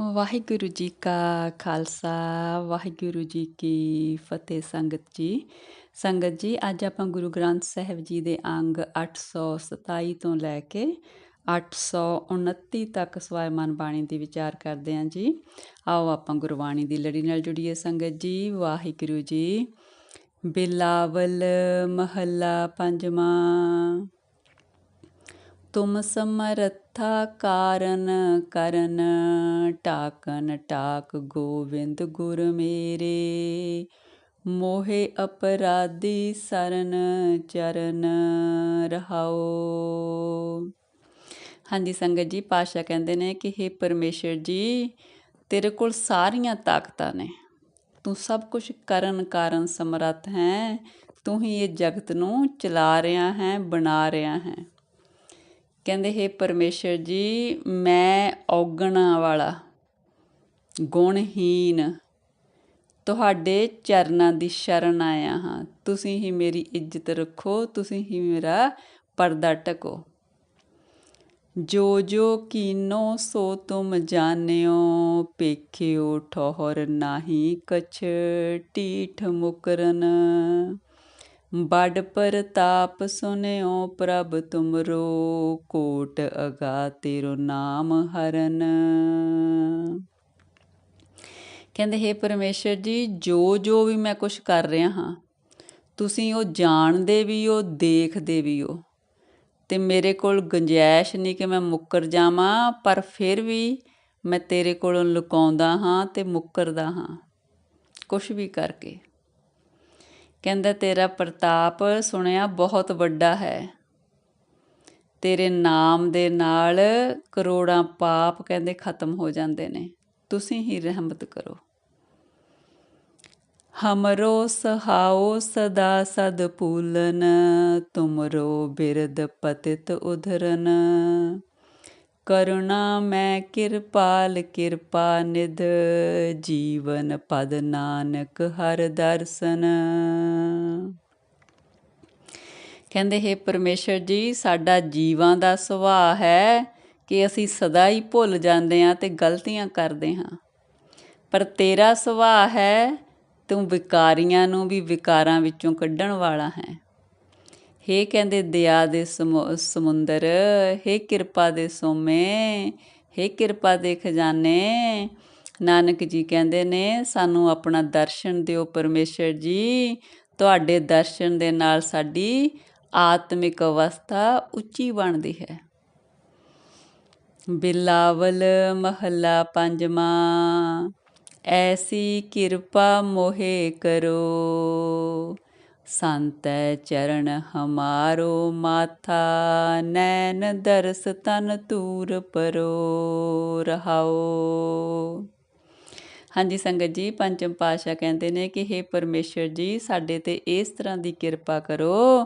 ਵਾਹਿਗੁਰੂ ਜੀ ਕਾ ਖਾਲਸਾ, ਵਾਹਿਗੁਰੂ ਜੀ ਕੀ ਫਤਿਹ ਸੰਗਤ ਜੀ। ਸੰਗਤ ਜੀ, ਅੱਜ ਆਪਾਂ ਗੁਰੂ ਗ੍ਰੰਥ ਸਾਹਿਬ ਜੀ ਦੇ ਅੰਗ 827 ਤੋਂ ਲੈ ਕੇ 829 ਤੱਕ ਸਵਾਇਮਾਨ ਬਾਣੀ ਦੀ ਵਿਚਾਰ ਕਰਦੇ ਹਾਂ ਜੀ। ਆਓ ਆਪਾਂ ਗੁਰਬਾਣੀ ਦੀ ਲੜੀ ਨਾਲ ਜੁੜੀਏ ਸੰਗਤ ਜੀ। ਵਾਹਿਗੁਰੂ ਜੀ, ਬਿਲਾਵਲ ਮਹੱਲਾ ਪੰਜਵਾਂ। ਤੁਮ ਸਮਰੱਥਾ ਕਾਰਨ ਕਰਨ ਟਾਕਨ ਟਾਕ ਗੋਵਿੰਦ ਗੁਰ ਮੇਰੇ। ਮੋਹਿ ਅਪਰਾਧੀ ਸਰਨ ਚਰਨ ਰਹਾਓ ਹਾਂਜੀ, ਸੰਗਤ ਜੀ ਪਾਸ਼ਾ ਕਹਿੰਦੇ ਨੇ ਕਿ हे ਪਰਮੇਸ਼ਰ ਜੀ, ਤੇਰੇ ਕੋਲ ਸਾਰੀਆਂ ਤਾਕਤਾਂ ਨੇ। ਤੂੰ ਸਭ ਕੁਝ ਕਰਨ ਕਾਰਨ ਸਮਰੱਥ ਹੈ। ਤੂੰ ਹੀ ਇਹ ਜਗਤ ਨੂੰ ਚਲਾ ਰਿਹਾ ਹੈ, ਬਣਾ ਰਿਹਾ ਹੈ। ਕਹਿੰਦੇ, ਹੈ ਪਰਮੇਸ਼ਰ ਜੀ, ਮੈਂ ਔਗਣਾ ਵਾਲਾ ਗੁਣਹੀਨ ਤੁਹਾਡੇ ਚਰਨਾਂ ਦੀ ਸ਼ਰਨ ਆਇਆ ਹਾਂ। ਤੁਸੀਂ ਹੀ ਮੇਰੀ ਇੱਜ਼ਤ ਰੱਖੋ, ਤੁਸੀਂ ਹੀ ਮੇਰਾ ਪਰਦਾ ਟਕੋ। ਜੋ ਜੋ ਕੀਨੋ, ਸੋ ਤੁਮ ਜਾਣਿਓ, ਪੇਖਿਓ ਠੋਹਰ ਨਾਹੀ, ਕਛ ਟੀਠ ਮੁਕਰਨ। ਬੜ ਪ੍ਰਤਾਪ ਸੁਨਿਓ ਪ੍ਰਭ ਤੁਮਰੋ ਕੋਟ ਅਗਾ ਤੇਰੋ ਨਾਮ ਹਰਨ। ਕਹਿੰਦੇ, ਹੈ ਪਰਮੇਸ਼ਰ ਜੀ ਜੋ ਜੋ ਵੀ ਮੈਂ ਕੁਝ ਕਰ ਰਿਹਾ ਹਾਂ, ਤੁਸੀਂ ਉਹ ਜਾਣਦੇ ਵੀ ਹੋ, ਦੇਖਦੇ ਵੀ ਹੋ। ਤੇ ਮੇਰੇ ਕੋਲ ਗੁੰਜਾਇਸ਼ ਨਹੀਂ ਕਿ ਮੈਂ ਮੁੱਕਰ ਜਾਵਾਂ, ਪਰ ਫਿਰ ਵੀ ਮੈਂ ਤੇਰੇ ਕੋਲੋਂ ਲੁਕਾਉਂਦਾ ਹਾਂ ਤੇ ਮੁੱਕਰਦਾ ਹਾਂ। ਕੁਝ ਵੀ ਕਰਕੇ। ਕਹਿੰਦਾ, ਤੇਰਾ ਪ੍ਰਤਾਪ ਸੁਣਿਆ ਬਹੁਤ ਵੱਡਾ ਹੈ। ਤੇਰੇ ਨਾਮ ਦੇ ਨਾਲ ਕਰੋੜਾਂ ਪਾਪ ਕਹਿੰਦੇ ਖਤਮ ਹੋ ਜਾਂਦੇ ਨੇ। ਤੁਸੀਂ ਹੀ ਰਹਿਮਤ ਕਰੋ। ਹਮਰੋ ਸਹਾਓ ਸਦਾ ਸਦ ਪੂਲਨ ਤੁਮਰੋ ਬਿਰਦ ਪਤਿਤ ਉਧਰਨ। ਕਰੁਣਾ ਮੈਂ ਕਿਰਪਾਲ, ਕਿਰਪਾ ਨਿਧ, ਜੀਵਨ ਪਦ ਨਾਨਕ ਹਰ ਦਰਸ਼ਨ। ਕਹਿੰਦੇ, ਹੈ ਪਰਮੇਸ਼ਰ ਜੀ, ਸਾਡਾ ਜੀਵਾਂ ਦਾ ਸੁਭਾਅ ਹੈ ਕਿ ਅਸੀਂ ਸਦਾ ਹੀ ਭੁੱਲ ਜਾਂਦੇ ਹਾਂ ਤੇ ਗਲਤੀਆਂ ਕਰਦੇ ਹਾਂ। ਪਰ ਤੇਰਾ ਸੁਭਾਅ ਹੈ, ਤੂੰ ਵਿਕਾਰੀਆਂ ਨੂੰ ਵੀ ਵਿਕਾਰਾਂ ਵਿੱਚੋਂ ਕੱਢਣ ਵਾਲਾ ਹੈ। ਹੇ ਕਹਿੰਦੇ ਦਇਆ ਦੇ ਸਮੁੰਦਰ, ਹੇ ਕਿਰਪਾ ਦੇ ਸੋਮੇ, ਹੇ ਕਿਰਪਾ ਦੇ ਖਜ਼ਾਨੇ। ਨਾਨਕ ਜੀ ਕਹਿੰਦੇ ਨੇ, ਸਾਨੂੰ ਆਪਣਾ ਦਰਸ਼ਨ ਦਿਓ ਪਰਮੇਸ਼ਰ ਜੀ। ਤੁਹਾਡੇ ਦਰਸ਼ਨ ਦੇ ਨਾਲ ਸਾਡੀ ਆਤਮਿਕ ਅਵਸਥਾ ਉੱਚੀ ਬਣਦੀ ਹੈ। ਬਿਲਾਵਲ ਮਹੱਲਾ ਪੰਜਵਾਂ, ਐਸੀ ਕਿਰਪਾ ਮੋਹੇ ਕਰੋ। ਸੰਤੈ ਚਰਨ ਹਮਾਰੋ ਮਾਥਾ, ਨੈਣ ਦਰਸ ਤਨ ਤੂਰ ਪਰੋ ਰਹਾਓ। ਹਾਂਜੀ ਸੰਗਤ ਜੀ, ਪੰਚਮ ਪਾਸ਼ਾ ਕਹਿੰਦੇ ਨੇ ਕਿ हे ਪਰਮੇਸ਼ਰ ਜੀ, ਸਾਡੇ ਤੇ ਇਸ ਤਰ੍ਹਾਂ ਦੀ ਕਿਰਪਾ ਕਰੋ।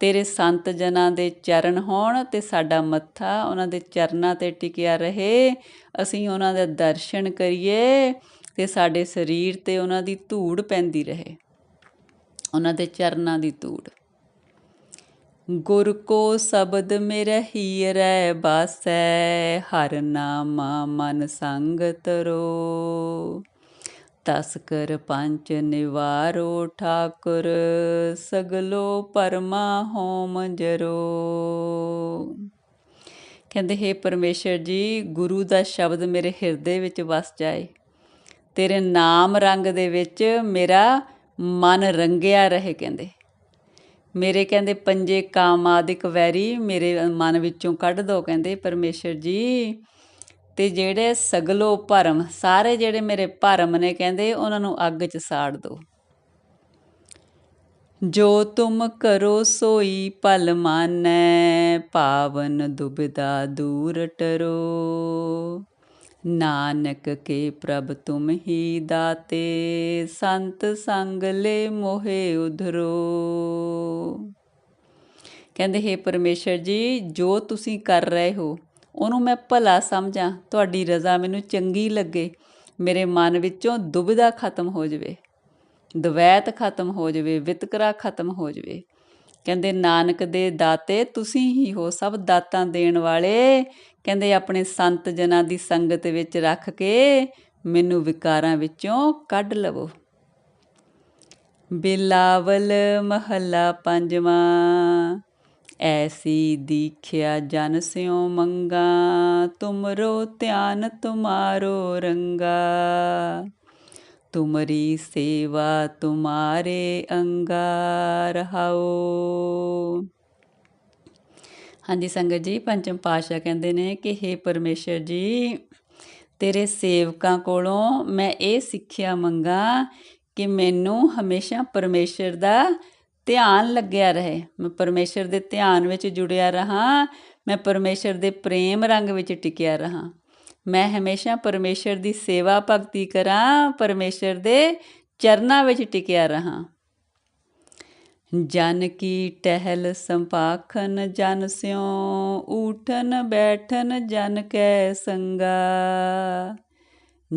ਤੇਰੇ ਸੰਤ ਜਨਾਂ ਦੇ ਚਰਨ ਹੋਣ ਤੇ ਸਾਡਾ ਮੱਥਾ ਉਹਨਾਂ ਦੇ ਚਰਨਾਂ ਤੇ ਟਿਕਿਆ ਰਹੇ। ਅਸੀਂ ਉਹਨਾਂ ਦੇ ਦਰਸ਼ਨ ਕਰੀਏ ਤੇ ਸਾਡੇ ਸਰੀਰ ਤੇ ਉਹਨਾਂ ਦੀ ਧੂੜ ਪੈਂਦੀ ਰਹੇ। ਉਹਨਾਂ ਦੇ ਚਰਨਾਂ ਦੀ ਧੂੜ। ਗੁਰ ਕੋ ਸ਼ਬਦ ਮੇਰੇ ਹੀਰੈ ਬਾਸੈ, ਹਰ ਨਾਮ ਮਨ ਸੰਗ ਤਰੋ ਤਸ ਕਰ ਪੰਚ ਨਿਵਾਰੋ ਠਾਕੁਰ, ਸਗਲੋ ਪਰਮਾ ਹੋਮ ਜਰੋ। ਕਹਿੰਦੇ, ਹੈ ਪਰਮੇਸ਼ਰ ਜੀ, ਗੁਰੂ ਦਾ ਸ਼ਬਦ ਮੇਰੇ ਹਿਰਦੇ ਵਿੱਚ ਵਸ ਜਾਏ, ਤੇਰੇ ਨਾਮ ਰੰਗ ਦੇ ਵਿੱਚ ਮੇਰਾ ਮਨ ਰੰਗਿਆ ਰਹੇ ਕਹਿੰਦੇ। ਮੇਰੇ ਕਹਿੰਦੇ, ਪੰਜੇ ਕਾਮ ਕਾਮਾਦਿਕ ਵੈਰੀ ਮੇਰੇ ਮਨ ਵਿੱਚੋਂ ਕੱਢ ਦੋ ਕਹਿੰਦੇ ਪਰਮੇਸ਼ਰ ਜੀ। ਤੇ ਜਿਹੜੇ ਸਗਲੋ ਭਰਮ, ਸਾਰੇ ਜਿਹੜੇ ਮੇਰੇ ਭਰਮ ਨੇ ਕਹਿੰਦੇ, ਉਹਨਾਂ ਨੂੰ ਅੱਗ 'ਚ ਸਾੜ ਦੋ। ਜੋ ਤੁਮ ਕਰੋ ਸੋਈ ਭਲ ਮਾਨੈ, ਪਾਵਨ ਦੁਬਿਦਾ ਦੂਰ ਟਰੋ। ਨਾਨਕ ਕੇ ਪ੍ਰਭ ਤੁਮ ਹੀ ਦਾਤੇ, ਸੰਤ ਸੰਗ ਲੈ ਮੋਹਿ ਉਧਰੋ। ਕਹਿੰਦੇ, ਹੈ ਪਰਮੇਸ਼ਰ ਜੀ, ਜੋ ਤੁਸੀਂ ਕਰ ਰਹੇ ਹੋ, ਉਹਨੂੰ ਮੈਂ ਭਲਾ ਸਮਝਾਂ, ਤੁਹਾਡੀ ਰਜ਼ਾ ਮੈਨੂੰ ਚੰਗੀ ਲੱਗੇ, ਮੇਰੇ ਮਨ ਵਿੱਚੋਂ ਦੁਬਿਧਾ ਖਤਮ ਹੋ ਜਵੇ, ਦਵੈਤ ਖਤਮ ਹੋ ਜਵੇ, ਵਿਤਕਰਾ ਖਤਮ ਹੋ ਜਵੇ। ਕਹਿੰਦੇ, ਨਾਨਕ ਦੇ ਦਾਤੇ, ਤੁਸੀਂ ਹੀ ਹੋ ਸਭ ਦਾਤਾਂ ਦੇਣ ਵਾਲੇ ਕਹਿੰਦੇ ਆਪਣੇ ਸੰਤ ਜਨਾਂ ਦੀ ਸੰਗਤ ਵਿੱਚ ਰੱਖ ਕੇ ਮੈਨੂੰ ਵਿਕਾਰਾਂ ਵਿੱਚੋਂ ਕੱਢ ਲਵੋ। ਬਿਲਾਵਲ ਮਹੱਲਾ ਪੰਜਵਾਂ, ਐਸੀ ਦੀਖਿਆ ਜਨ ਸਿਉ ਮੰਗਾ, ਤੁਮਰੋ ਧਿਆਨ ਤੁਮਾਰੋ ਰੰਗਾ। ਤੁਮਰੀ ਸੇਵਾ ਤੁਮਾਰੇ ਅੰਗਾ, ਰਹਾਓ। ਹਾਂਜੀ ਸੰਗਤ ਜੀ, ਪੰਚਮ ਪਾਸ਼ਾ ਕਹਿੰਦੇ ਨੇ ਕਿ हे ਪਰਮੇਸ਼ਰ ਜੀ, ਤੇਰੇ ਸੇਵਕਾਂ ਕੋਲੋਂ ਮੈਂ ਇਹ ਸਿੱਖਿਆ ਮੰਗਾ ਕਿ ਮੈਨੂੰ ਹਮੇਸ਼ਾ ਪਰਮੇਸ਼ਰ ਦਾ ਧਿਆਨ ਲੱਗਿਆ ਰਹੇ। ਮੈਂ ਪਰਮੇਸ਼ਰ ਦੇ ਧਿਆਨ ਵਿੱਚ ਜੁੜਿਆ ਰਹਾ, ਮੈਂ ਪਰਮੇਸ਼ਰ ਦੇ ਪ੍ਰੇਮ ਰੰਗ ਵਿੱਚ ਟਿਕਿਆ ਰਹਾ। ਮੈਂ ਹਮੇਸ਼ਾ ਪਰਮੇਸ਼ਰ ਦੀ ਸੇਵਾ ਭਗਤੀ ਕਰਾਂ, ਪਰਮੇਸ਼ਰ ਦੇ ਚਰਨਾਂ ਵਿੱਚ ਟਿਕਿਆ ਰਹਾ। ਜਨ ਕੀ ਟਹਿਲ ਸੰਪਾਖਨ ਜਨ ਸਿਉ, ਊਠਨ ਬੈਠਨ ਜਨ ਕੈ ਸੰਗਾ।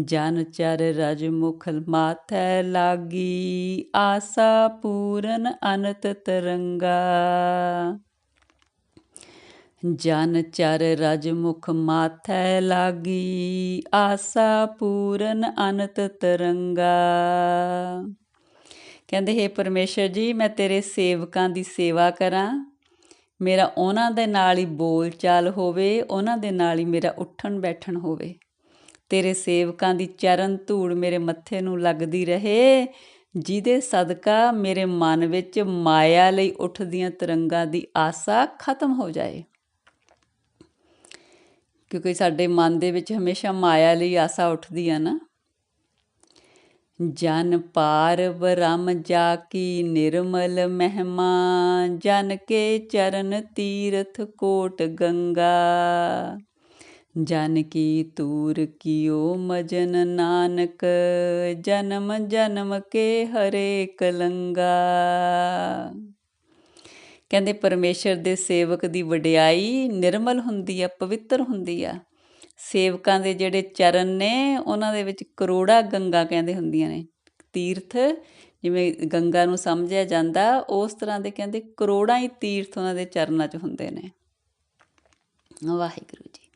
ਜਨ ਚਰ ਰਜ ਮੁਖ ਮਾਥੈ ਲਾਗੀ, ਆਸਾ ਪੂਰਨ ਅਨਤ ਤਰੰਗਾ। ਜਨ ਚਰ ਰਜ ਮੁਖ ਮਾਥੈ ਲਾਗੀ, ਆਸਾ ਪੂਰਨ ਅਨਤ ਤਰੰਗਾ। ਕਹਿੰਦੇ, ਹੈ ਪਰਮੇਸ਼ਰ ਜੀ, ਮੈਂ ਤੇਰੇ ਸੇਵਕਾਂ ਦੀ ਸੇਵਾ ਕਰਾਂ। ਮੇਰਾ ਉਹਨਾਂ ਦੇ ਨਾਲ ਹੀ ਬੋਲਚਾਲ ਹੋਵੇ, ਉਹਨਾਂ ਦੇ ਨਾਲ ਹੀ ਮੇਰਾ ਉੱਠਣ ਬੈਠਣ ਹੋਵੇ। ਤੇਰੇ ਸੇਵਕਾਂ ਦੀ ਚਰਨ ਧੂੜ ਮੇਰੇ ਮੱਥੇ ਨੂੰ ਲੱਗਦੀ ਰਹੇ। ਜਿਹਦੇ ਸਦਕਾ ਮੇਰੇ ਮਨ ਵਿੱਚ ਮਾਇਆ ਲਈ ਉੱਠਦੀਆਂ ਤਰੰਗਾਂ ਦੀ ਆਸਾ ਖਤਮ ਹੋ ਜਾਏ। ਕਿਉਂਕਿ ਸਾਡੇ ਮਨ ਦੇ ਵਿੱਚ ਹਮੇਸ਼ਾ ਮਾਇਆ ਲਈ ਆਸਾ ਉੱਠਦੀ ਆ ਨਾ। ਜਨ ਪਾਰ ਬ੍ਰਹਮ ਜਾ ਕੀ ਨਿਰਮਲ ਮਹਿਮਾ, ਜਨ ਕੇ ਚਰਨ ਤੀਰਥ ਕੋਟ ਗੰਗਾ। ਜਨ ਕੀ ਤੂਰ ਕੀਓ ਮਜਨ ਨਾਨਕ, ਜਨਮ ਜਨਮ ਕੇ ਹਰੇ ਕਲੰਗਾ ਕਹਿੰਦੇ ਪਰਮੇਸ਼ਰ ਦੇ ਸੇਵਕ ਦੀ ਵਡਿਆਈ ਨਿਰਮਲ ਹੁੰਦੀ ਆ, ਪਵਿੱਤਰ ਹੁੰਦੀ ਆ। ਸੇਵਕਾਂ ਦੇ ਜਿਹੜੇ ਚਰਨ ਨੇ, ਉਹਨਾਂ ਦੇ ਵਿੱਚ ਕਰੋੜਾ ਗੰਗਾ ਕਹਿੰਦੇ ਹੁੰਦੀਆਂ ਨੇ। ਤੀਰਥ, ਜਿਵੇਂ ਗੰਗਾ ਨੂੰ ਸਮਝਿਆ ਜਾਂਦਾ, ਉਸ ਤਰ੍ਹਾਂ ਦੇ ਕਹਿੰਦੇ ਕਰੋੜਾਂ ਹੀ ਤੀਰਥ ਉਹਨਾਂ ਦੇ ਚਰਨਾਂ 'ਚ ਹੁੰਦੇ ਨੇ। ਵਾਹਿਗੁਰੂ ਜੀ।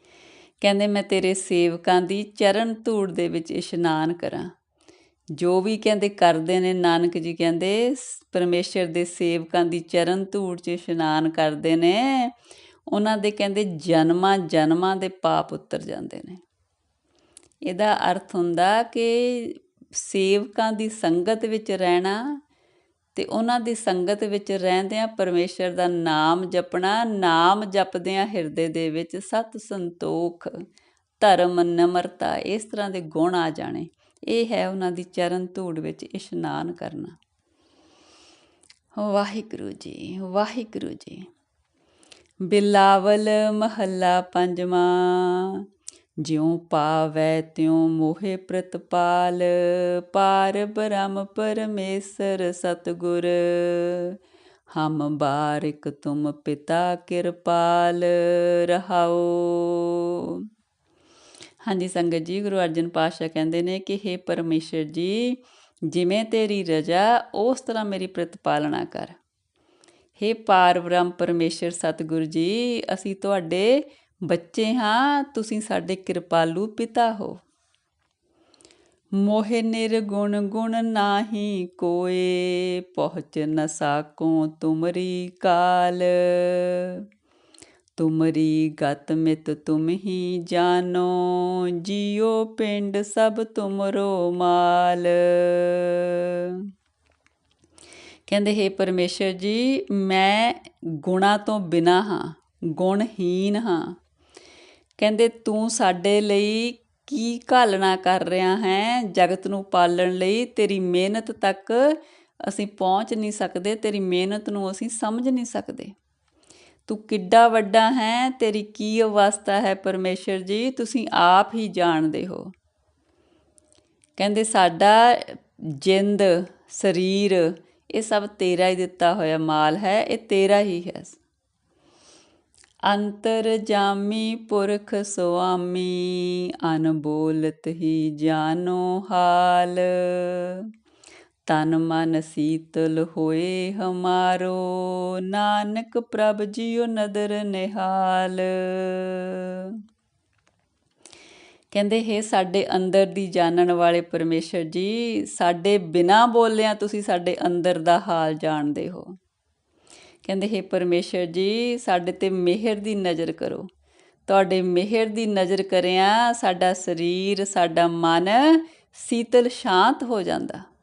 ਕਹਿੰਦੇ, ਮੈਂ ਤੇਰੇ ਸੇਵਕਾਂ ਦੀ ਚਰਨ ਧੂੜ ਦੇ ਵਿੱਚ ਇਸ਼ਨਾਨ ਕਰਾਂ। ਜੋ ਵੀ ਕਹਿੰਦੇ ਕਰਦੇ ਨੇ, ਨਾਨਕ ਜੀ ਕਹਿੰਦੇ ਪਰਮੇਸ਼ਰ ਦੇ ਸੇਵਕਾਂ ਦੀ ਚਰਨ ਧੂੜ 'ਚ ਇਸ਼ਨਾਨ ਕਰਦੇ ਨੇ। ਉਹਨਾਂ ਦੇ ਕਹਿੰਦੇ ਜਨਮਾਂ ਜਨਮਾਂ ਦੇ ਪਾਪ ਉਤਰ ਜਾਂਦੇ ਨੇ। ਇਹਦਾ ਅਰਥ ਹੁੰਦਾ ਕਿ ਸੇਵਕਾਂ ਦੀ ਸੰਗਤ ਵਿੱਚ ਰਹਿਣਾ ਤੇ ਉਹਨਾਂ ਦੀ ਸੰਗਤ ਵਿੱਚ ਰਹਿੰਦਿਆਂ ਪਰਮੇਸ਼ਰ ਦਾ ਨਾਮ ਜਪਣਾ, ਨਾਮ ਜਪਦਿਆਂ ਹਿਰਦੇ ਦੇ ਵਿੱਚ ਸਤ ਸੰਤੋਖ, ਧਰਮ, ਨਮਰਤਾ ਇਸ ਤਰ੍ਹਾਂ ਦੇ ਗੁਣ ਆ ਜਾਣੇ। ਇਹ ਹੈ ਉਹਨਾਂ ਦੀ ਚਰਨ ਧੂੜ ਵਿੱਚ ਇਸ਼ਨਾਨ ਕਰਨਾ। ਵਾਹਿਗੁਰੂ ਜੀ ਵਾਹਿਗੁਰੂ ਜੀ। ਬਿਲਾਵਲ ਮਹੱਲਾ ਪੰਜਵਾਂ, ਜਿਉ ਪਾਵੈ ਤਿਉ ਮੋਹਿ ਪ੍ਰਤਪਾਲ, ਪਾਰ ਬ੍ਰਹਮ ਪਰਮੇਸ਼ਰ ਸਤਗੁਰ। ਹਮ ਬਾਰਿਕ ਤੁਮ ਪਿਤਾ ਕਿਰਪਾਲ ਰਹਾਓ ਹਾਂਜੀ, ਸੰਗਤ ਜੀ, ਗੁਰੂ ਅਰਜਨ ਪਾਤਸ਼ਾਹ ਕਹਿੰਦੇ ਨੇ ਕਿ हे ਪਰਮੇਸ਼ਰ ਜੀ, ਜਿਵੇਂ ਤੇਰੀ ਰਜਾ, ਉਸ ਤਰ੍ਹਾਂ ਮੇਰੀ ਪ੍ਰਤਪਾਲਣਾ ਕਰ। हे ਪਾਰਬ੍ਰਹਮ ਪਰਮੇਸ਼ਰ ਸਤਿਗੁਰੂ ਜੀ, ਅਸੀਂ ਤੁਹਾਡੇ ਬੱਚੇ ਹਾਂ, ਤੁਸੀਂ ਸਾਡੇ ਕਿਰਪਾਲੂ ਪਿਤਾ ਹੋ। ਮੋਹਿ ਨਿਰਗੁਣ ਗੁਣ ਨਾਹੀ ਕੋਏ, ਪਹੁੰਚ ਨ ਸਾਕੋ ਤੁਮਰੀ ਕਾਲ। ਤੁਮਰੀ ਗਤ ਮਿਤ ਤੁਮ ਹੀ ਜਾਣੋ, ਜਿਉ ਪਿੰਡ ਸਭ ਤੁਮਰੋ ਮਾਲ। ਕਹਿੰਦੇ, ਹੈ ਪਰਮੇਸ਼ਰ ਜੀ, ਮੈਂ ਗੁਣਾ ਤੋਂ ਬਿਨਾ ਹਾਂ ਗੁਣਹੀਨ ਹਾਂ। ਕਹਿੰਦੇ, ਤੂੰ ਸਾਡੇ ਲਈ ਕੀ ਘਾਲਣਾ ਕਰ ਰਿਹਾ ਹੈ? ਜਗਤ ਨੂੰ ਪਾਲਣ ਲਈ ਤੇਰੀ ਮਿਹਨਤ ਤੱਕ ਅਸੀਂ ਪਹੁੰਚ ਨਹੀਂ ਸਕਦੇ, ਤੇਰੀ ਮਿਹਨਤ ਨੂੰ ਅਸੀਂ ਸਮਝ ਨਹੀਂ ਸਕਦੇ। ਤੂੰ ਕਿੱਡਾ ਵੱਡਾ ਹੈ, ਤੇਰੀ ਕੀ ਅਵਸਥਾ ਹੈ ਪਰਮੇਸ਼ਰ ਜੀ, ਤੁਸੀਂ ਆਪ ਹੀ ਜਾਣਦੇ ਹੋ। ਕਹਿੰਦੇ, ਸਾਡਾ ਜਿੰਦ, ਸਰੀਰ ਇਹ ਸਭ ਤੇਰਾ ਹੀ ਦਿੱਤਾ ਹੋਇਆ ਮਾਲ ਹੈ, ਇਹ ਤੇਰਾ ਹੀ ਹੈ। ਅੰਤਰ ਜਾਮੀ ਪੁਰਖ ਸੁਆਮੀ ਅਨਬੋਲਤ ਹੀ ਜਾਨੋ ਹਾਲ। ਤਨ ਮਨ ਸੀਤਲ ਹੋਏ ਹਮਾਰੋ, ਨਾਨਕ ਪ੍ਰਭ ਜੀਓ ਨਦਰ ਨਿਹਾਲ। ਕਹਿੰਦੇ, ਹੈ ਸਾਡੇ ਅੰਦਰ ਦੀ ਜਾਣਨ ਵਾਲੇ ਪਰਮੇਸ਼ਰ ਜੀ, ਸਾਡੇ ਬਿਨਾ ਬੋਲਿਆਂ ਤੁਸੀਂ ਸਾਡੇ ਅੰਦਰ ਦਾ ਹਾਲ ਜਾਣਦੇ ਹੋ। ਕਹਿੰਦੇ, ਹੈ ਪਰਮੇਸ਼ਰ ਜੀ, ਸਾਡੇ ਤੇ ਮਿਹਰ ਦੀ ਨਜ਼ਰ ਕਰੋ। ਤੁਹਾਡੇ ਮਿਹਰ ਦੀ ਨਜ਼ਰ ਕਰਿਆ ਸਾਡਾ ਸਰੀਰ, ਸਾਡਾ ਮਨ ਸੀਤਲ ਸ਼ਾਂਤ ਹੋ ਜਾਂਦਾ।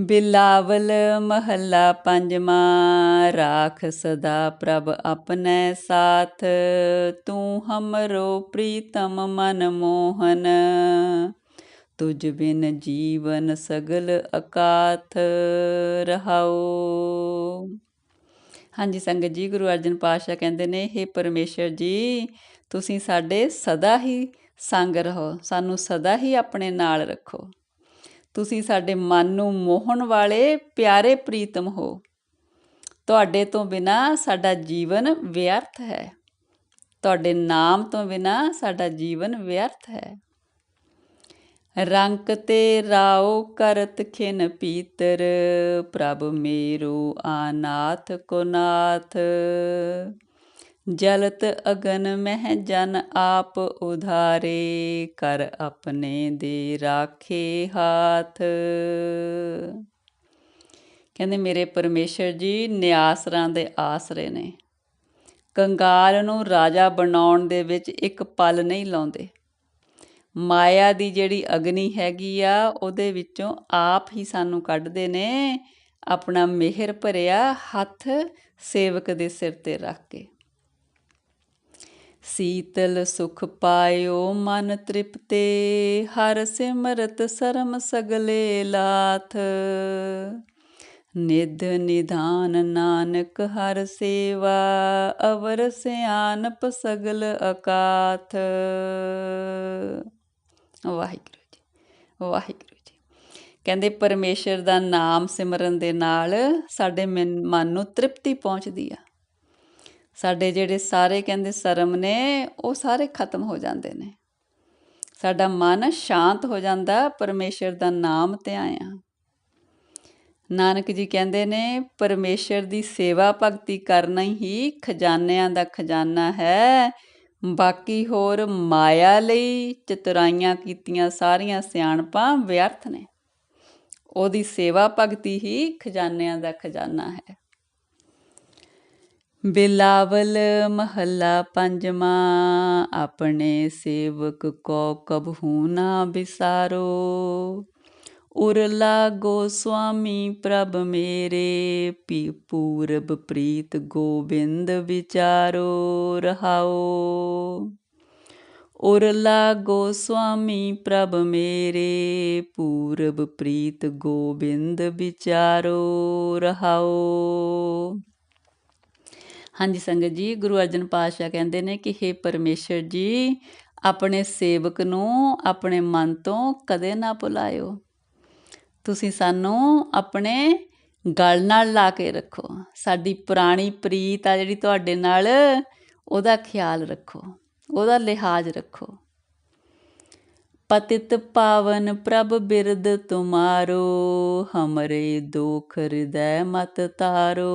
ਬਿਲਾਵਲ ਮਹੱਲਾ ਪੰਜਵਾਂ, ਰਾਖ ਸਦਾ ਪ੍ਰਭ ਆਪਣੇ ਸਾਥ, ਤੂੰ ਹਮਰੋ ਪ੍ਰੀਤਮ ਮਨ ਮੋਹਨ। ਤੁਝ ਬਿਨ ਜੀਵਨ ਸਗਲ ਅਕਾਥ ਰਹਾਓ ਹਾਂਜੀ, ਸੰਗਤ ਜੀ, ਗੁਰੂ ਅਰਜਨ ਪਾਤਸ਼ਾਹ ਕਹਿੰਦੇ ਨੇ हे ਪਰਮੇਸ਼ਰ ਜੀ, ਤੁਸੀਂ ਸਾਡੇ ਸਦਾ ਹੀ ਸੰਗ ਰਹੋ, ਸਾਨੂੰ ਸਦਾ ਹੀ ਆਪਣੇ ਨਾਲ ਰੱਖੋ। ਤੁਸੀਂ ਸਾਡੇ ਮਨ ਨੂੰ ਮੋਹਣ ਵਾਲੇ ਪਿਆਰੇ ਪ੍ਰੀਤਮ ਹੋ। ਤੁਹਾਡੇ ਤੋਂ ਬਿਨਾ ਸਾਡਾ ਜੀਵਨ ਵਿਅਰਥ ਹੈ। ਤੁਹਾਡੇ ਨਾਮ ਤੋਂ ਬਿਨਾ ਸਾਡਾ ਜੀਵਨ ਵਿਅਰਥ ਹੈ। ਰੰਕ ਤੇ ਰਾਉ ਕਰਤ ਖਿਨ ਪੀਤਰ, ਪ੍ਰਭ ਮੇਰੂ ਆਨਾਥ ਕੋ ਨਾਥ। ਜਲਤ ਅਗਨ ਮਹਿ ਜਨ ਆਪ ਉਧਾਰੇ, ਕਰ ਆਪਣੇ ਦੇ ਰਾਖੇ ਹਾਥ। ਕਹਿੰਦੇ, ਮੇਰੇ ਪਰਮੇਸ਼ਰ ਜੀ, ਨਿਆਸਰਾਂ ਦੇ ਆਸਰੇ ਨੇ। ਕੰਗਾਲ ਨੂੰ ਰਾਜਾ ਬਣਾਉਣ ਦੇ ਵਿੱਚ ਇੱਕ ਪਲ ਨਹੀਂ ਲਾਉਂਦੇ। ਮਾਇਆ ਦੀ ਜਿਹੜੀ ਅਗਨੀ ਹੈਗੀ ਆ, ਉਹਦੇ ਵਿੱਚੋਂ ਆਪ ਹੀ ਸਾਨੂੰ ਕੱਢਦੇ ਨੇ। ਆਪਣਾ ਮਿਹਰ ਭਰਿਆ ਹੱਥ ਸੇਵਕ ਦੇ ਸਿਰ ਤੇ ਰੱਖ ਕੇ। ਸੀਤਲ ਸੁਖ ਪਾਇਓ ਮਨ ਤ੍ਰਿਪਤੇ, ਹਰ ਸਿਮਰਤ ਸਰਮ ਸਗਲੇ ਲਾਥ। ਨਿਧ ਨਿਧਾਨ ਨਾਨਕ ਹਰ ਸੇਵਾ, ਅਵਰ ਸਿਆਨਪ ਸਗਲ ਅਕਾਥ। ਵਾਹਿਗੁਰੂ ਜੀ ਵਾਹਿਗੁਰੂ ਜੀ। ਕਹਿੰਦੇ ਪਰਮੇਸ਼ਰ ਦਾ ਨਾਮ ਸਿਮਰਨ ਦੇ ਨਾਲ ਸਾਡੇ ਮਨ ਨੂੰ ਤ੍ਰਿਪਤੀ ਪਹੁੰਚਦੀ ਆ। ਸਾਡੇ ਜਿਹੜੇ ਸਾਰੇ ਕਹਿੰਦੇ ਸ਼ਰਮ ਨੇ, ਉਹ ਸਾਰੇ ਖਤਮ ਹੋ ਜਾਂਦੇ ਨੇ। ਸਾਡਾ ਮਨ ਸ਼ਾਂਤ ਹੋ ਜਾਂਦਾ, ਪਰਮੇਸ਼ਰ ਦਾ ਨਾਮ ਤੇ ਨਾਨਕ ਜੀ ਕਹਿੰਦੇ ਨੇ, ਪਰਮੇਸ਼ਰ ਦੀ ਸੇਵਾ ਭਗਤੀ ਕਰਨਾ ਹੀ ਖਜ਼ਾਨਿਆਂ ਦਾ ਖਜ਼ਾਨਾ ਹੈ। ਬਾਕੀ ਹੋਰ ਮਾਇਆ ਲਈ ਚਤੁਰਾਈਆਂ ਕੀਤੀਆਂ ਸਾਰੀਆਂ ਸਿਆਣਪਾਂ ਵਿਅਰਥ ਨੇ। ਉਹਦੀ ਸੇਵਾ ਭਗਤੀ ਹੀ ਖਜ਼ਾਨਿਆਂ ਦਾ ਖਜ਼ਾਨਾ ਹੈ। ਬਿਲਾਵਲ ਮਹੱਲਾ ਪੰਜਵਾਂ, ਆਪਣੇ ਸੇਵਕ ਕੋ ਕਬਹੂ ਨਾ ਬਿਸਾਰੋ। ਉਰਲਾ ਗੋਸਵਾਮੀ ਪ੍ਰਭ ਮੇਰੇ, ਪੀ ਪੂਰਬ ਪ੍ਰੀਤ ਗੋਬਿੰਦ ਵਿਚਾਰੋ ਰਹਾਓ। ਉਰਲਾ ਗੋਸਵਾਮੀ ਪ੍ਰਭ ਮੇਰੇ, ਪੂਰਬ ਪ੍ਰੀਤ ਗੋਬਿੰਦ ਵਿਚਾਰੋ ਰਹਾਓ। ਹਾਂਜੀ ਸੰਗਤ ਜੀ, ਗੁਰੂ ਅਰਜਨ ਪਾਤਸ਼ਾਹ ਕਹਿੰਦੇ ਨੇ ਕਿ हे ਪਰਮੇਸ਼ਰ ਜੀ, ਆਪਣੇ ਸੇਵਕ ਨੂੰ ਆਪਣੇ ਮਨ ਤੋਂ ਕਦੇ ਨਾ ਭੁਲਾਇਓ। ਤੁਸੀਂ ਸਾਨੂੰ ਆਪਣੇ ਗਲ ਨਾਲ ਲਾ ਕੇ ਰੱਖੋ। ਸਾਡੀ ਪੁਰਾਣੀ ਪ੍ਰੀਤ ਆ ਜਿਹੜੀ ਤੁਹਾਡੇ ਨਾਲ, ਉਹਦਾ ਖਿਆਲ ਰੱਖੋ, ਉਹਦਾ ਲਿਹਾਜ਼ ਰੱਖੋ। ਪਤਿਤ ਪਾਵਨ ਪ੍ਰਭ ਬਿਰਦ ਤੁਮਾਰੋ, ਹਮਰੇ ਦੁਖ ਹਿਰਦੈ ਮਤ ਤਾਰੋ।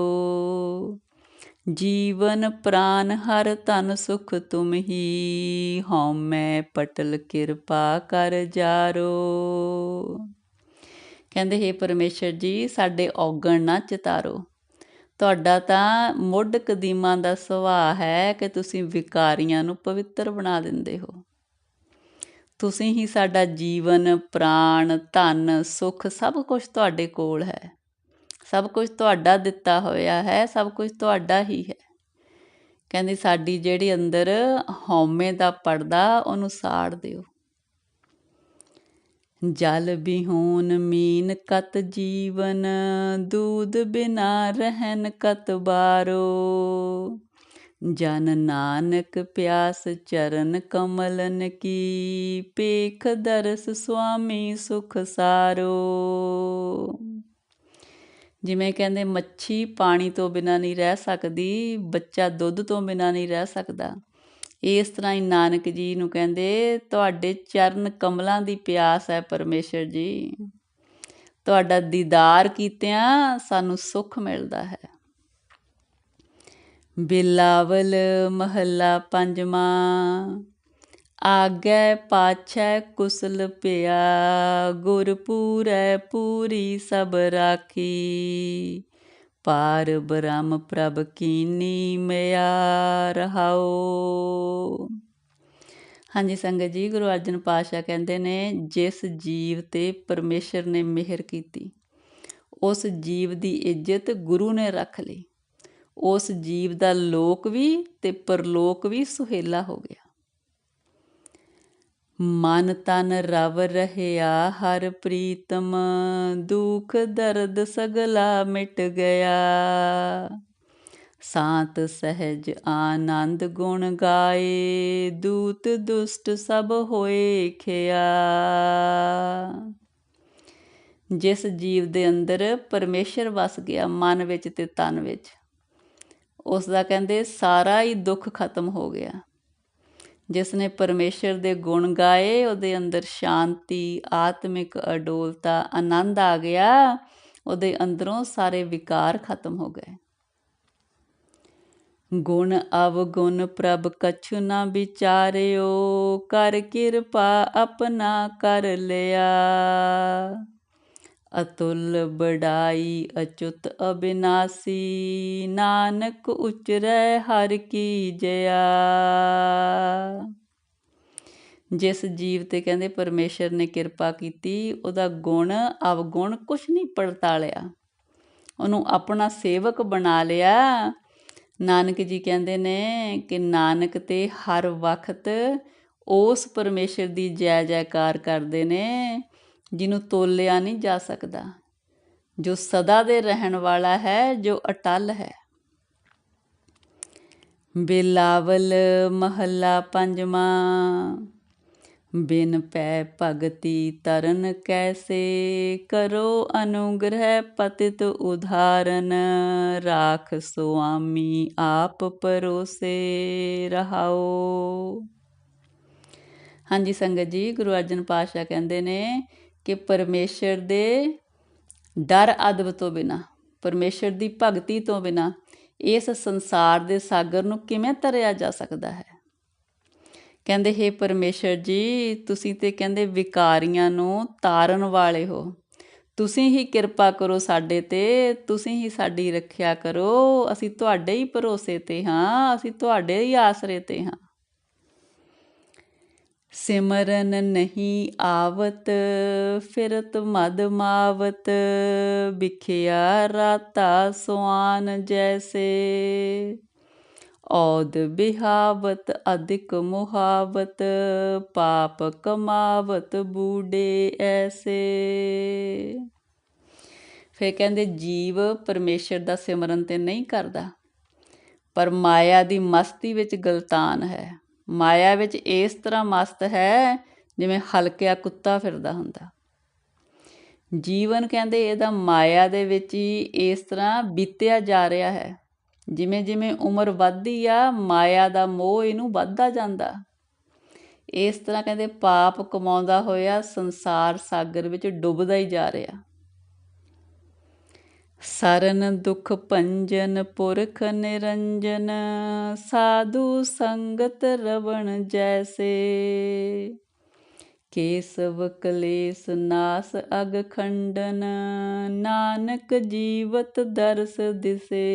ਜੀਵਨ ਪ੍ਰਾਨ ਹਰ ਧਨ ਸੁਖ ਤੁਮ ਹੀ। ਹਉਮੈ ਪਟਲ ਕਿਰਪਾ ਕਰ ਜਾਰੋ। ਕਹਿੰਦੇ, ਹੈ ਪਰਮੇਸ਼ਰ ਜੀ, ਸਾਡੇ ਔਗਣ ਨਾ ਚਿਤਾਰੋ। ਤੁਹਾਡਾ ਤਾਂ ਮੁੱਢ ਕਦੀਮਾਂ ਦਾ ਸੁਭਾਅ ਹੈ ਕਿ ਤੁਸੀਂ ਵਿਕਾਰੀਆਂ ਨੂੰ ਪਵਿੱਤਰ ਬਣਾ ਦਿੰਦੇ ਹੋ। ਤੁਸੀਂ ਹੀ ਸਾਡਾ ਜੀਵਨ ਪ੍ਰਾਣ ਧਨ, ਸੁਖ ਸਭ ਕੁਝ ਤੁਹਾਡੇ ਕੋਲ ਹੈ। ਸਭ ਕੁਝ ਤੁਹਾਡਾ ਦਿੱਤਾ ਹੋਇਆ ਹੈ, ਸਭ ਕੁਝ ਤੁਹਾਡਾ ਹੀ ਹੈ। ਕਹਿੰਦੀ, ਸਾਡੀ ਜਿਹੜੀ ਅੰਦਰ ਹਉਮੈ ਦਾ ਪਰਦਾ, ਉਹਨੂੰ ਸਾੜ ਦਿਓ। ਜਲ ਬਿਹੂਨ ਮੀਨ ਕਤ ਜੀਵਨ, ਦੂਧ ਬਿਨਾ ਰਹਿਨ ਕਤ ਬਾਰੋ। ਜਨ ਨਾਨਕ ਪਿਆਸ ਚਰਨ ਕਮਲਨ ਕੀ, ਪੇਖ ਦਰਸ ਸੁਆਮੀ ਸੁਖ ਸਾਰੋ। ਜਿਵੇਂ ਕਹਿੰਦੇ, ਮੱਛੀ ਪਾਣੀ ਤੋਂ ਬਿਨਾਂ ਨਹੀਂ ਰਹਿ ਸਕਦੀ, ਬੱਚਾ ਦੁੱਧ ਤੋਂ ਬਿਨਾਂ ਨਹੀਂ ਰਹਿ ਸਕਦਾ। ਇਸ ਤਰ੍ਹਾਂ ਹੀ ਨਾਨਕ ਜੀ ਨੂੰ ਕਹਿੰਦੇ, ਤੁਹਾਡੇ ਚਰਨ ਕਮਲਾਂ ਦੀ ਪਿਆਸ ਹੈ ਪਰਮੇਸ਼ਰ ਜੀ। ਤੁਹਾਡਾ ਦੀਦਾਰ ਕੀਤਿਆਂ ਸਾਨੂੰ ਸੁੱਖ ਮਿਲਦਾ ਹੈ। ਬਿਲਾਵਲ ਮਹੱਲਾ ਪੰਜਵਾਂ। ਆਗੈ ਪਾਛੈ ਕੁਸਲ ਪਿਆ ਗੁਰਪੂਰੈ ਪੂਰੀ ਸਭ ਰਾਖੀ। ਪਾਰ ਬ੍ਰਹਮ ਪ੍ਰਭ ਕੀਨੀ ਮਿਆ ਰਹਾਓ ਹਾਂਜੀ, ਸੰਗਤ ਜੀ, ਗੁਰੂ ਅਰਜਨ ਪਾਤਸ਼ਾਹ ਕਹਿੰਦੇ ਨੇ, ਜਿਸ ਜੀਵ ਤੇ ਪਰਮੇਸ਼ਰ ਨੇ ਮਿਹਰ ਕੀਤੀ, ਉਸ ਜੀਵ ਦੀ ਇੱਜ਼ਤ ਗੁਰੂ ਨੇ ਰੱਖ ਲਈ। ਉਸ ਜੀਵ ਦਾ ਲੋਕ ਵੀ ਤੇ ਪਰਲੋਕ ਵੀ ਸੁਹੇਲਾ ਹੋ ਗਿਆ। ਮਨ ਤਨ ਰਵ ਰਹਿਆ ਹਰ ਪ੍ਰੀਤਮ, ਦੁਖ ਦਰਦ ਸਗਲਾ ਮਿਟ ਗਿਆ। ਸਾਤ ਸਹਿਜ ਆਨੰਦ ਗੁਣ ਗਾਏ, ਦੂਤ ਦੁਸ਼ਟ ਸਭ ਹੋਏ ਖਿਆ। ਜਿਸ ਜੀਵ ਦੇ ਅੰਦਰ ਪਰਮੇਸ਼ਰ ਵਸ ਗਿਆ ਮਨ ਵਿੱਚ ਤੇ ਤਨ ਵਿੱਚ, ਉਸ ਦਾ ਕਹਿੰਦੇ ਸਾਰਾ ਹੀ ਦੁੱਖ ਖਤਮ ਹੋ ਗਿਆ। ਜਿਸ ਨੇ ਪਰਮੇਸ਼ਰ ਦੇ ਗੁਣ ਗਾਏ, ਉਹਦੇ ਅੰਦਰ ਸ਼ਾਂਤੀ, ਆਤਮਿਕ ਅਡੋਲਤਾ, ਆਨੰਦ ਆ ਗਿਆ। ਉਹਦੇ ਅੰਦਰੋਂ ਸਾਰੇ ਵਿਕਾਰ ਖਤਮ ਹੋ ਗਏ। ਗੁਣ ਅਵਗੁਣ ਪ੍ਰਭ ਕਛੁ ਨਾ ਵਿਚਾਰਿਓ, ਕਰ ਕਿਰਪਾ ਆਪਣਾ ਕਰ ਲਿਆ। ਅਤੁਲ ਬੜਾਈ ਅਚੁਤ ਅਬਿਨਾਸੀ, ਨਾਨਕ ਉਚਰੈ ਹਰ ਕੀ ਜया ਜਿਸ ਜੀਵ ਤੇ ਕਹਿੰਦੇ ਪਰਮੇਸ਼ਰ ਨੇ ਕਿਰਪਾ ਕੀਤੀ, ਉਹਦਾ ਗੁਣ, ਅਵਗੁਣ ਕੁਛ ਨਹੀਂ ਪੜਤਾਲਿਆ। ਉਹਨੂੰ ਆਪਣਾ ਸੇਵਕ ਬਣਾ ਲਿਆ। ਨਾਨਕ ਜੀ ਕਹਿੰਦੇ ਨੇ ਕਿ ਨਾਨਕ ਤੇ ਹਰ ਵਕਤ ਉਸ ਪਰਮੇਸ਼ਰ ਦੀ ਜੈ ਜੈਕਾਰ ਕਰਦੇ ਨੇ। ਜਿਹਨੂੰ ਤੋਲਿਆ ਨਹੀਂ ਜਾ ਸਕਦਾ। ਜੋ ਸਦਾ ਦੇ ਰਹਿਣ ਵਾਲਾ ਹੈ, ਜੋ ਅਟਲ ਹੈ। ਬਿਲਾਵਲ ਮਹੱਲਾ ਪੰਜਵਾਂ, ਬਿਨ ਪੈ ਭਗਤੀ ਤਰਨ ਕੈਸੇ? ਕਰੋ ਅਨੁਗ੍ਰਹਿ ਪਤਿਤ ਉਧਾਰਨ, ਰਾਖ ਸੁਆਮੀ ਆਪ ਪਰੋਸੇ ਰਹਾਓ। ਹਾਂਜੀ, ਸੰਗਤ ਜੀ, ਗੁਰੂ ਅਰਜਨ ਪਾਤਸ਼ਾਹ ਕਹਿੰਦੇ ਨੇ ਕਿ ਪਰਮੇਸ਼ਰ ਦੇ ਡਰ ਅਦਬ ਤੋਂ ਬਿਨਾ, ਪਰਮੇਸ਼ਰ ਦੀ ਭਗਤੀ ਤੋਂ ਬਿਨਾ ਇਸ ਸੰਸਾਰ ਦੇ ਸਾਗਰ ਨੂੰ ਕਿਵੇਂ ਤਰਿਆ ਜਾ ਸਕਦਾ ਹੈ? ਕਹਿੰਦੇ, ਹੈ ਪਰਮੇਸ਼ਰ ਜੀ, ਤੁਸੀਂ ਤੇ ਕਹਿੰਦੇ ਵਿਕਾਰੀਆਂ ਨੂੰ ਤਾਰਨ ਵਾਲੇ ਹੋ। ਤੁਸੀਂ ਹੀ ਕਿਰਪਾ ਕਰੋ ਸਾਡੇ ਤੇ, ਤੁਸੀਂ ਹੀ ਸਾਡੀ ਰੱਖਿਆ ਕਰੋ। ਅਸੀਂ ਤੁਹਾਡੇ ਹੀ ਭਰੋਸੇ ਤੇ ਹਾਂ, ਅਸੀਂ ਤੁਹਾਡੇ ਹੀ ਆਸਰੇ ਤੇ ਹਾਂ। ਸਿਮਰਨ ਨਹੀਂ ਆਵਤ, ਫਿਰਤ ਮਦ ਮਾਵਤ, ਵਿਖਿਆ ਰਾਤਾ ਸੁਆਨ ਜੈਸੇ। ਔਦ ਬਿਹਾਵਤ ਅਧਿਕ ਮੁਹਾਵਤ, ਪਾਪ ਕਮਾਵਤ ਬੂਡੇ ਐਸੇ। ਫੇ ਕਹਿੰਦੇ, ਜੀਵ ਪਰਮੇਸ਼ਰ ਦਾ ਸਿਮਰਨ ਤੇ ਨਹੀਂ ਕਰਦਾ, ਪਰ ਮਾਇਆ ਦੀ ਮਸਤੀ ਵਿੱਚ ਗਲਤਾਨ ਹੈ। ਮਾਇਆ ਵਿੱਚ ਇਸ ਤਰ੍ਹਾਂ ਮਸਤ ਹੈ ਜਿਵੇਂ ਹਲਕਿਆ ਕੁੱਤਾ ਫਿਰਦਾ ਹੁੰਦਾ। ਜੀਵਨ ਕਹਿੰਦੇ ਇਹਦਾ ਮਾਇਆ ਦੇ ਵਿੱਚ ਹੀ ਇਸ ਤਰ੍ਹਾਂ ਬੀਤਿਆ ਜਾ ਰਿਹਾ ਹੈ। ਜਿਵੇਂ ਜਿਵੇਂ ਉਮਰ ਵੱਧਦੀ ਆ, ਮਾਇਆ ਦਾ ਮੋਹ ਇਹਨੂੰ ਵੱਧਦਾ ਜਾਂਦਾ। ਇਸ ਤਰ੍ਹਾਂ ਕਹਿੰਦੇ ਪਾਪ ਕਮਾਉਂਦਾ ਹੋਇਆ ਸੰਸਾਰ ਸਾਗਰ ਵਿੱਚ ਡੁੱਬਦਾ ਹੀ ਜਾ ਰਿਹਾ। ਸਰਨ ਦੁਖ ਭੰਜਨ, ਪੁਰਖ ਨਿਰੰਜਨ, ਸਾਧੂ ਸੰਗਤ ਰਵਣ ਜੈਸੇ। ਕੇਸਵ ਕਲੇਸ ਨਾਸ ਅਗ ਖੰਡਨ, ਨਾਨਕ ਜੀਵਤ ਦਰਸ ਦਿਸੇ।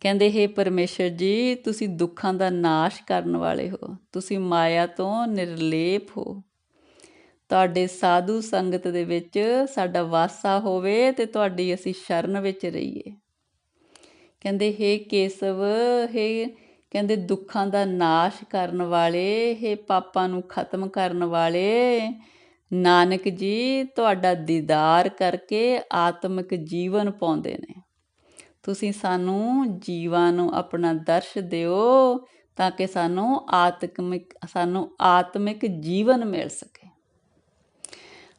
ਕਹਿੰਦੇ, ਹੈ ਪਰਮੇਸ਼ਰ ਜੀ, ਤੁਸੀਂ ਦੁੱਖਾਂ ਦਾ ਨਾਸ਼ ਕਰਨ ਵਾਲੇ ਹੋ। ਤੁਸੀਂ ਮਾਇਆ ਤੋਂ ਨਿਰਲੇਪ ਹੋ। ਤੁਹਾਡੇ ਸਾਧੂ ਸੰਗਤ ਦੇ ਵਿੱਚ ਸਾਡਾ ਵਾਸਾ ਹੋਵੇ ਤੇ ਤੁਹਾਡੀ ਅਸੀਂ ਸ਼ਰਨ ਵਿੱਚ ਰਹੀਏ। ਕਹਿੰਦੇ, ਹੈ ਕੇਸਵ, ਹੈ ਕਹਿੰਦੇ, ਦੁੱਖਾਂ ਦਾ ਨਾਸ਼ ਕਰਨ ਵਾਲੇ, ਹੈ ਪਾਪਾਂ ਨੂੰ ਖਤਮ ਕਰਨ ਵਾਲੇ, ਨਾਨਕ ਜੀ, ਤੁਹਾਡਾ ਦੀਦਾਰ ਕਰਕੇ ਆਤਮਿਕ ਜੀਵਨ ਪਾਉਂਦੇ ਨੇ। ਤੁਸੀਂ ਸਾਨੂੰ ਜੀਵਾਂ ਨੂੰ ਆਪਣਾ ਦਰਸ਼ ਦਿਓ ਤਾਂ ਕਿ ਸਾਨੂੰ ਆਤਮਿਕ ਸਾਨੂੰ ਆਤਮਿਕ ਜੀਵਨ ਮਿਲ ਸਕੇ।